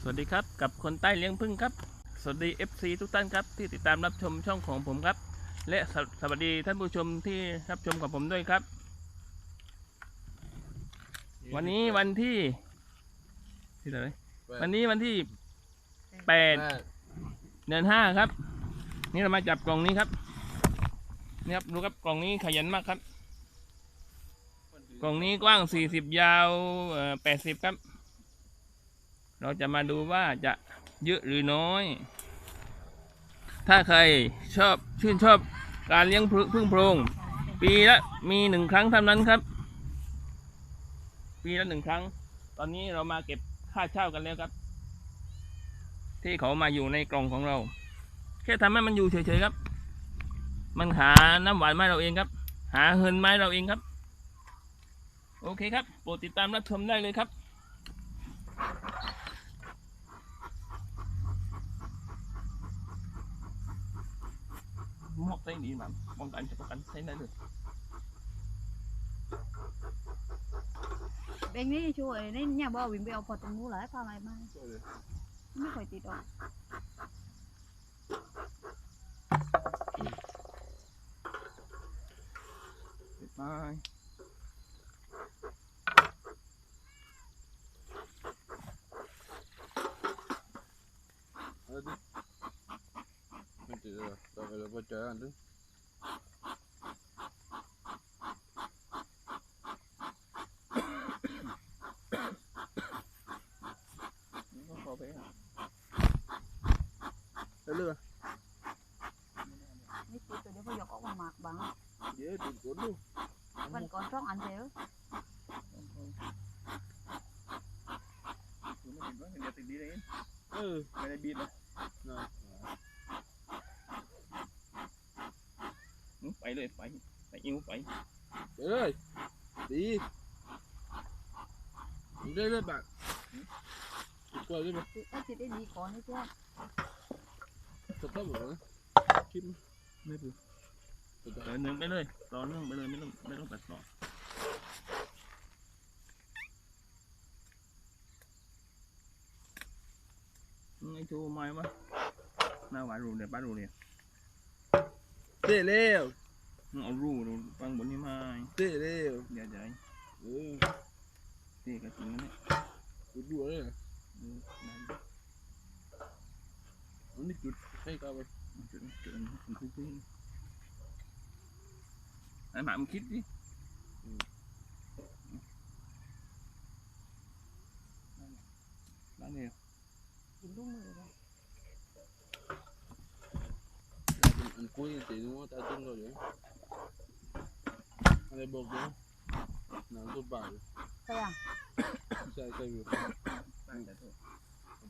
สวัสดีครับ กับคนใต้เลี้ยงพึ่งครับ สวัสดี FC ทุกท่านครับที่ติดตามรับชมช่องของผมครับ และสวสวัสดีท่านผู้ชมที่รับชมกับผมด้วยครับ วันนี้วันที่ที่ไหนวันนี้วันที่แปดเดือนห้าครับ นี่เรามาจับกล่องนี้ครับนี่ครับดูครับกล่องนี้ขยันมากครับ กล่องนี้กว้าง40ยาวเอ่อ80ครับ เราจะมาดูว่าจะเยอะหรือน้อย ถ้าใครชอบชื่นชอบการเลี้ยงพึ่งพึ่งโพรง ปีละมีหนึ่งครั้งเท่านั้นครับ ปีละหนึ่งครั้ง ตอนนี้เรามาเก็บค่าเช่ากันแล้วครับ ที่เขามาอยู่ในกล่องของเรา แค่ทำให้มันอยู่เฉยๆครับ มันหาน้ำหวานมาเราเองครับ หาเงินมาเราเองครับ โอเคครับโปรดติดตามรับชมได้เลยครับ móc tay đi mà mong cảnh cho các anh thấy đấy được เองนี่ช่วยนี่เนี่ยบอกวิ่ งไปเอาพอตรงนู้นหลายพาอะไรมาไม่ค่อยติดออก Bye. Hadi. Hadi ya. Daha öyle bacağın değil. Có khó bé hả? Thế lừa. นี่ติดตัวเดี๋ยวพอยกออกมาหมากบัง Dễ tìm cuốn luôn. วันก่อนร้องอันเดียว Đúng rồi, tìm đó, tìm tìm đi đấy. Ừ. Mày đây biết này. Nào. Ừ, phải rồi, phải. Phải yêu, phải. Đấy ơi. Đi. Đây đây bạn. Qua đây mà. ติดไอ้ติดได้ดีก่อนนี่เจ้า Thật tóc rồi. Kim. Đây được. Thật tóc. Rồi, nướng ไปเลยต่อเนื่องไปเลยไม่ต้องไม่ต้องตัดต่อไอ้ชูไม้วะหน้าหวานรูเดี๋ยวป้ารูเนี่ย Tê leo. เอารูรูฟังบนนี้ไม้ Tê leo. อย่าใหญ่ Ừ. ตีกระสิงนะเนี่ย Cút đùa đấy à. เออได้ Nó đi cút. Hay cao vậy. จุดจุดมันคุยคุยไอ้หมามันคิดดินั่นเนี่ยกินลูกมือเลย Ăn- ăn cuối thì nó ta tung rồi đấy. Ăn đây bột nữa. Nào tôi bảo. ใช่ยัง Sai sai việc. ตั้งแต่ตัว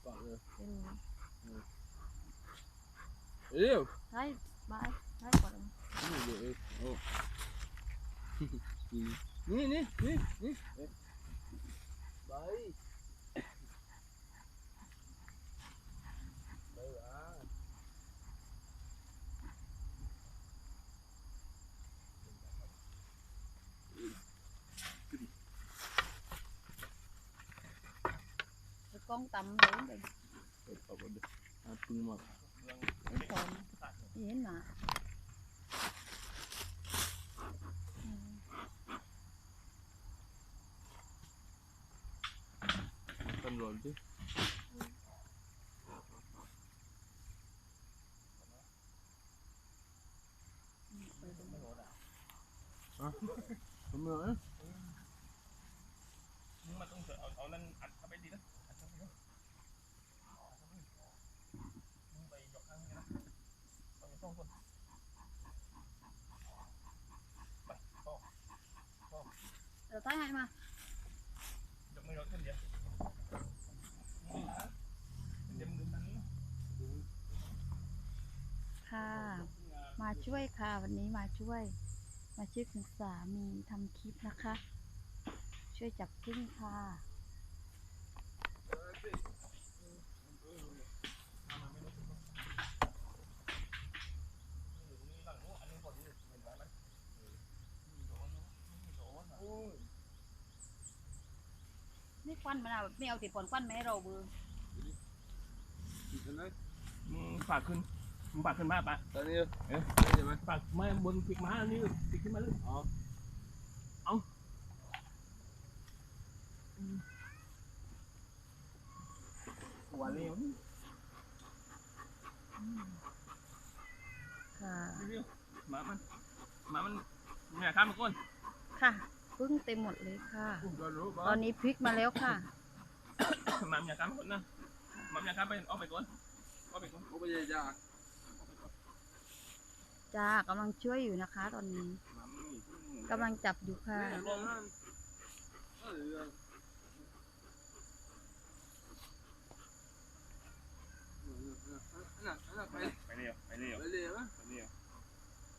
Bảo rồi. เป็น Yêu. ใช่บายใช่ก่อน Cái này để Ồ. Nè nè nè nè. Đấy. Đây à. กล้องต่ำเลยไป Đây, bảo vào đây. À, tung mà. ก่อนเห็นหนา Con rồi chứ. Không nữa. มันต้องเอาเอานั่นอัดเข้าไปดีนะอัดเข้าไปนะไปยกข้างนี้นะเอาอยู่สองคนไปพ่อ เราใต้ให้มาย กมือยกขึ้นเดียวเดี๋ยวมือนั้น ค่ะ มาช่วยค่ะ วันนี้มาช่วย มาช่วยคุณสามีทำคลิปนะคะ ช่วยจับพึ่งค่ะนี่ควันมันอะไม่เอาติดผลควันไหมาให้เราเบืออันนั้นมึงฝากขึ้น มึงฝากขึ้นมาปะตอนนี้เอ๊ะใช่ไหมฝากมาบนปีกม้าอันนี้ปีกขึ้นมาเลยอ๋อหัวเร็วค่ะเร็วหมามันหมามันเนี่ยข้ามมาก้นค่ะพึ่งเต็มหมดเลยค่ะผมก็รู้ตอนนี้พริกมาแล้วค่ะหมาอย่าข้ามมาก้นนะหมาอย่าข้ามไปออกไปก้นออกไปก้นผมไปยา จ้ากำลังช่วยอยู่นะคะ ตอนนี้หมามันมีกำลังจับอยู่ค่ะเนี่ยลองนั่นเออนั่นนั่นไปไปเร็วไปเร็วไปเลยมั้ยไปเร็ว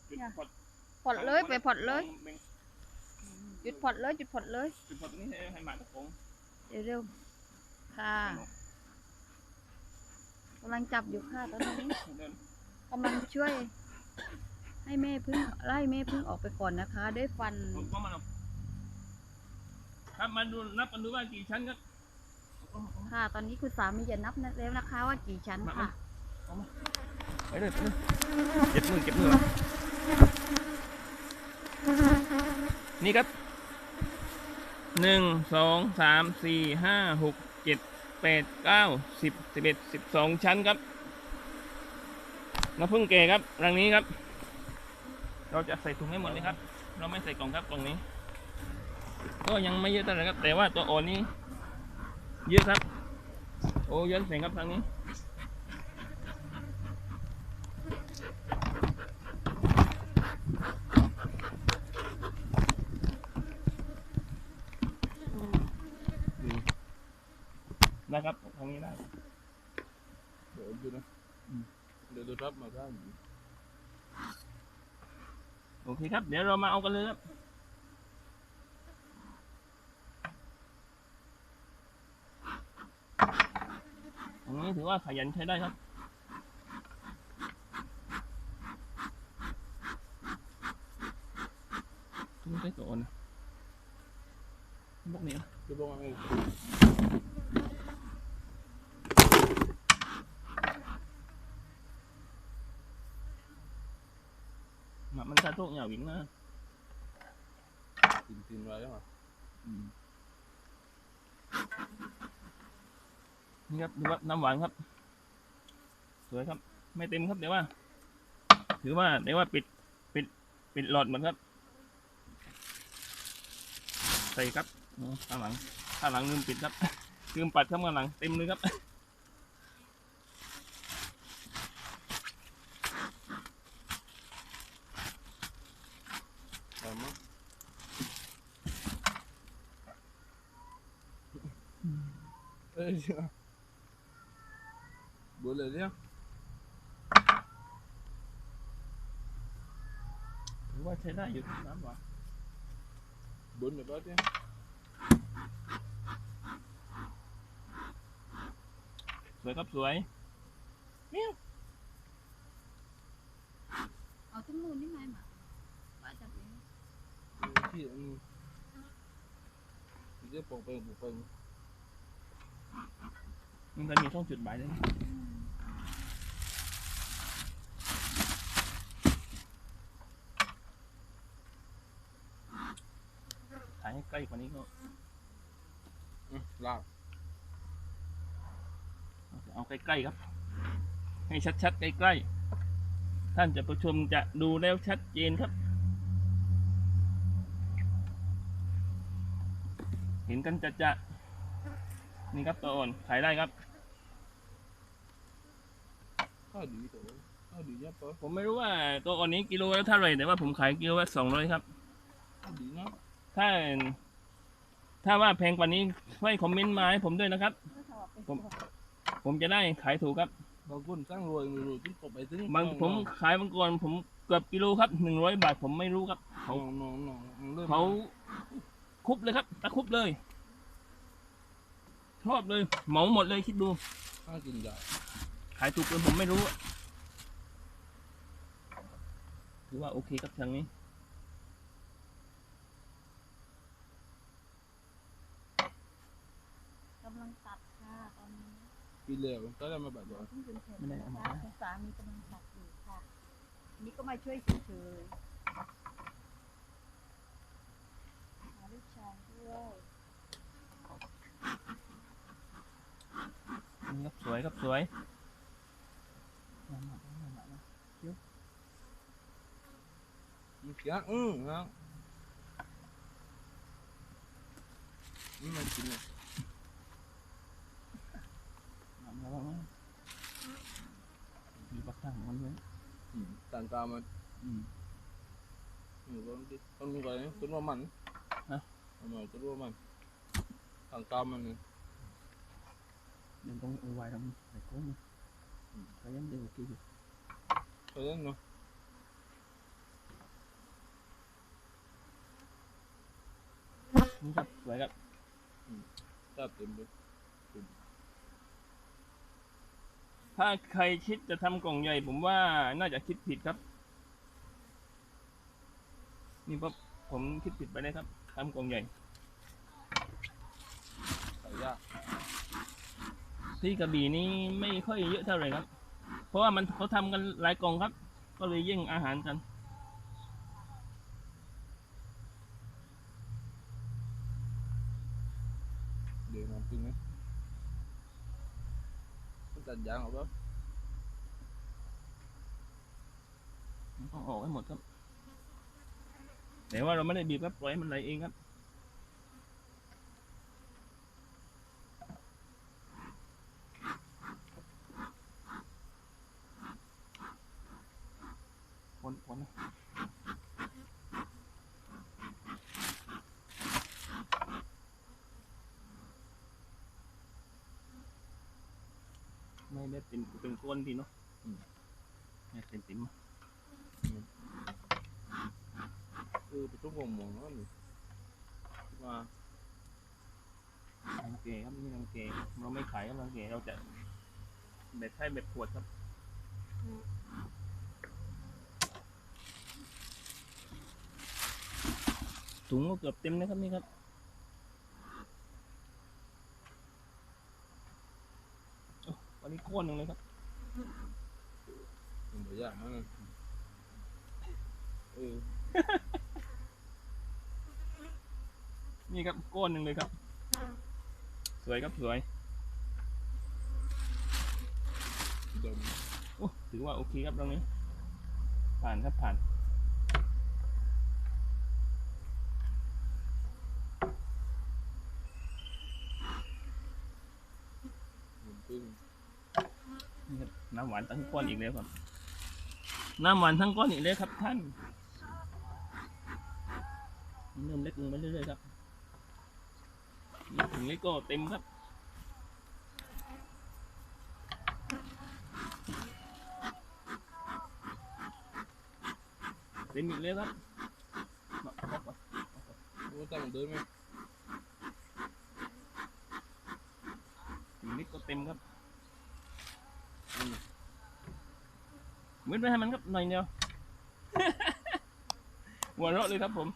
จุดเนี่ยพอดพอดเลยไปพอดเลยแบ่งหยุดพอดเลยหยุดพอดเลยจุดพอดตรงนี้ให้ให้หมาตะโกงเร็วๆค่ะกำลังจับอยู่ค่ะตอนนี้เดินกำลังช่วย ให้แม่พึ่งไล่แม่พึ่งออกไปก่อนนะคะ ด้วยฟันผมก็มาเอาครับมาดูนับกันดูว่ากี่ชั้นครับค่ะ ตอนนี้คุณสามีจะนับแล้วนะคะ ว่ากี่ชั้นค่ะไปเลยไปเลยเก็บมือเก็บมือนี่ครับหนึ่งสองสามสี่ห้าหกเจ็ดแปดเก้าสิบสิบเอ็ดสิบสองชั้นครับน้ำผึ้งแก่ครับรังนี้ครับ เราจะใส่ถุงให้หมดเลยครับ เราไม่ใส่กล่องครับกล่องนี้ ก็ยังไม่เยอะเท่าไหร่ครับ แต่ว่าตัวอ่อนนี้ เยอะครับ โอ้ย้อนแสงครับทางนี้นะครับทางนี้ได้เดี๋ยวดูนะเดี๋ยวดูรับมาได้ โอเคครับ เดี๋ยวเรามาเอากันเลยครับตรงนี้ถือว่าขยันใช้ได้ครับทุ่งใช้ตัวอ่อนนะพวกนี้ นะจะบอกไง mà mình xa thuốc nhà biển nó กินกินไว้แล้วนี่ครับดูว่าน้ำหวานครับ สวยครับ ไม่เต็มครับเดี๋ยวว่า ถือว่าเดี๋ยวว่าปิดปิดปิดหลอดเหมือนครับ ใส่ครับอ๋อข้างหลังข้างหลังลืมปิดครับลืมปัดข้างหลังเต็มเลยครับ เอ้ยบุญเลยเนี่ยถือว่าใช้ได้อยู่น้ำหวานบุญแบบนี้สว มาป้าจับเองที่อืมเดี๋ยวปองไปปองไปมันจะมีช่องจุดหมายเลยนะถ่ายให้ใกล้กว่านี้ก็ลากเอาใกล้ๆครับ ให้ชัดๆใกล้ๆท่านจะผู้ชมจะดูแล้วชัดเจนครับ เห็นกันจะจะๆ นี่ครับตัวอ่อนขายได้ครับข้าวดีตัวข้าวดีเนี่ยปะผมไม่รู้ว่าตัวอ่อนนี้กิโลละเท่าไหร่แต่ว่าผมขายกิโลละสองร้อยครับข้าวดีเนาะถ้า ถ้าว่าแพงกว่านี้ช่วยคอมเมนต์มาให้ผมด้วยนะครับ ผมผมจะได้ขายถูกครับบางคนสร้างรวยรวยจนตกไปถึงบางผมขายบางก่อนผมเกือบกิโลครับหนึ่งร้อยบาทผมไม่รู้ครับเขาเขาน้องน้องน้องเขาคุบเลยครับตะคุบเลย ชอบเลยเหมาหมดเลยคิดดู ข้าวกินใหญ่ขายถูกเลยผมไม่รู้อะถือว่าโอเคครับทางนี้ กำลังตัดค่ะตอนนี้กิปีเร็วก็ได้มาแบบว่าเพิ่งเป็นเสร็จไม่ได้เอานะมา คะคุณสามีกำลังตัดอยู่ค่ะอันนี้ก็มาช่วยเฉยๆหาลูกชายด้วย ครับสวยครับสวยมันเสียงอืมนะอืมมันกินเลยมีปักตั้งมันด้วยอืมต่างตามันอืมอืมต้นที่ต้นนี้ก็ต้นว่ามันฮะเอามาต้นว่ามันต่างตามันเนี่ย เดี๋ยวต้องเอาไว้ตรงนี้ไหนก้มก็ยังเดินกี่อยู่เพราะฉะนั้นเนาะนี่ครับสวยครับจับเต็มเลยถ้าใครคิดจะทำกล่องใหญ่ ผมว่าน่าจะคิดผิดครับ นี่ผมผมคิดผิดไปเลยครับทำกล่องใหญ่ใส่ยาก ที่กระบี่นี้ไม่ค่อยเยอะเท่าไหร่ครับ เพราะว่ามันเขาทำกันหลายกล่องครับ ก็เลยแย่งอาหารกัน เดี๋ยวน้ำปิ้งนะมันตัดยางออกแล้วต้องออกให้หมดครับ แต่ว่าเราไม่ได้บีบครับปล่อยให้มันไหลเองครับ ผลผล ไม่ได้เป็นเป็นก้นทีเนาะไม่เป็นติ๋มเออไปตุ้มวงมองแล้วนี่มารังเกครับนี่รังเกเราไม่ขายครับรังเกเราจะแบบใช้แบบขวดครับถุงก็เกือบเต็มนะครับนี่ครับ โอ้วันนี้โค่นหนึ่งเลยครับมันไปยากมากเลยเออ นี่ครับโก้นหนึ่งเลยครับ สวยครับสวยดมโอ้ถือว่าโอเคครับตรงนี้ ผ่านครับผ่านน้ำปิ้ง นี่ครับน้ำหวานทั้งก้อนอีกแล้วครับ น้ำหวานทั้งก้อนอีกแล้วครับท่านเริ่มเล็กลงไปเรื่อยๆครับถุงนี้ก็เต็มครับเต็มอีกแล้วครับรู้ตั้งเดินไหมถุงนี้ก็เต็มครับอืมเห มือนไปให้มันครับหน่อยเดียว หัวเราะเลยครับผม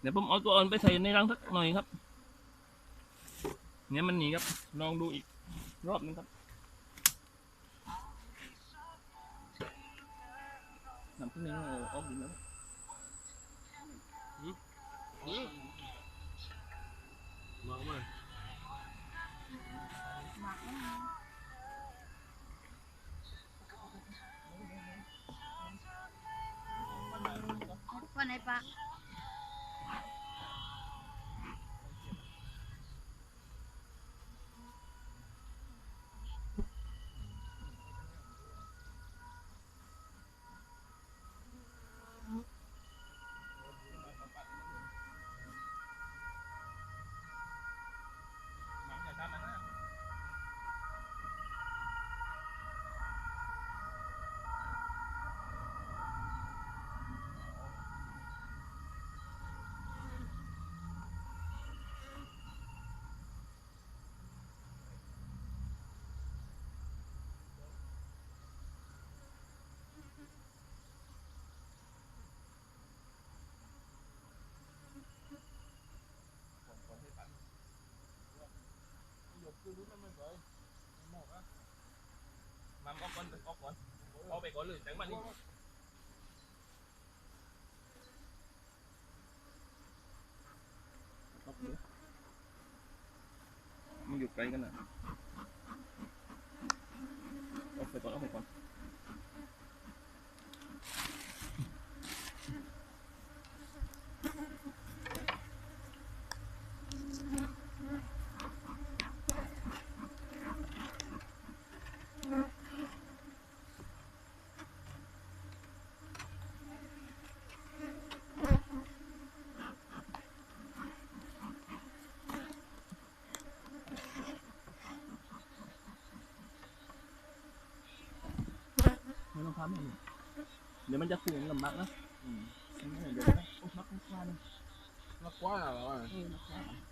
เดี๋ยวผมเอาตัวอ่อนไปใส่ในรังสักหน่อยครับเนี่ยมันหนีครับ ลองดูอีกรอบหนึงครับน้ำพึ่งนี่เอาออกดีแล้วมามห วันไไปก่อนเลยจังมันนี่มันอยู่ไกลกันนะออกไปก่อนออกไปก่อน ไม่ต้องทำให้มันเดี๋ยวมันจะสูงลำบากนะอืมเดี๋ยวนะโอ้มักมักว่าเลยนักว่าอะไรวะเออมักว่าม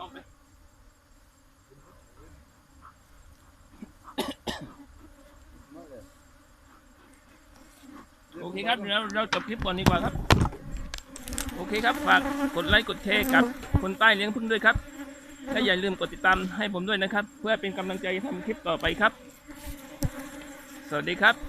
ออกไปก่อนมาออกไปโอเคครับเราเราจบคลิปก่อนดีกว่าครับ โอเคครับฝากกดไลค์กดแชร์กับคนใต้เลี้ยงพึ่งด้วยครับและอย่าลืมกดติดตามให้ผมด้วยนะครับ เพื่อเป็นกำลังใจทำคลิปต่อไปครับ สวัสดีครับ